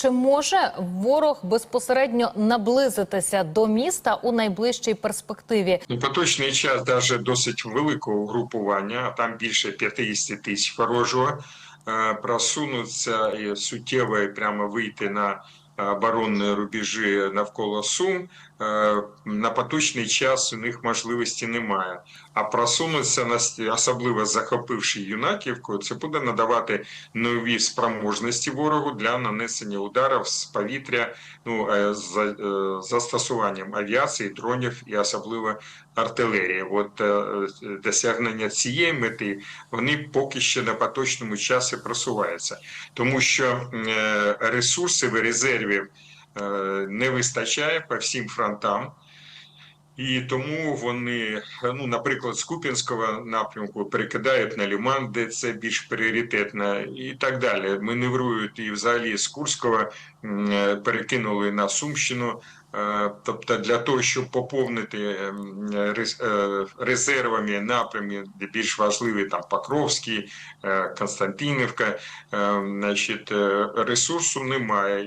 Чи може ворог безпосередньо наблизитися до міста у найближчій перспективі? Ну, поточний час навіть досить великого угрупування, а там більше 50 тисяч ворожого, е, просунуться і суттєво прямо вийти на оборонні рубежі навколо Сум. Е, На поточний час у них можливості немає. А просунутися на особливо захопивши юнаківку, це буде надавати нові спроможності ворогу для нанесення ударів з повітря, ну е, з е, застосуванням авіації, дронів і особливо артилерії. От досягнення цієї мети вони поки що на поточному часі просуваються, тому що е, ресурсів і резервів е, не вистачає по всім фронтам. І тому вони, ну, наприклад, з Куп'янського напрямку перекидають на Ліман, де це більш пріоритетно, і так далі. Маневрують і взагалі з Курського е, перекинули на Сумщину. Е, Тобто для того, щоб поповнити рез- е, резервами напрямі, де більш важливі там Покровський, е, Константинівка, е, значить, е, ресурсу немає.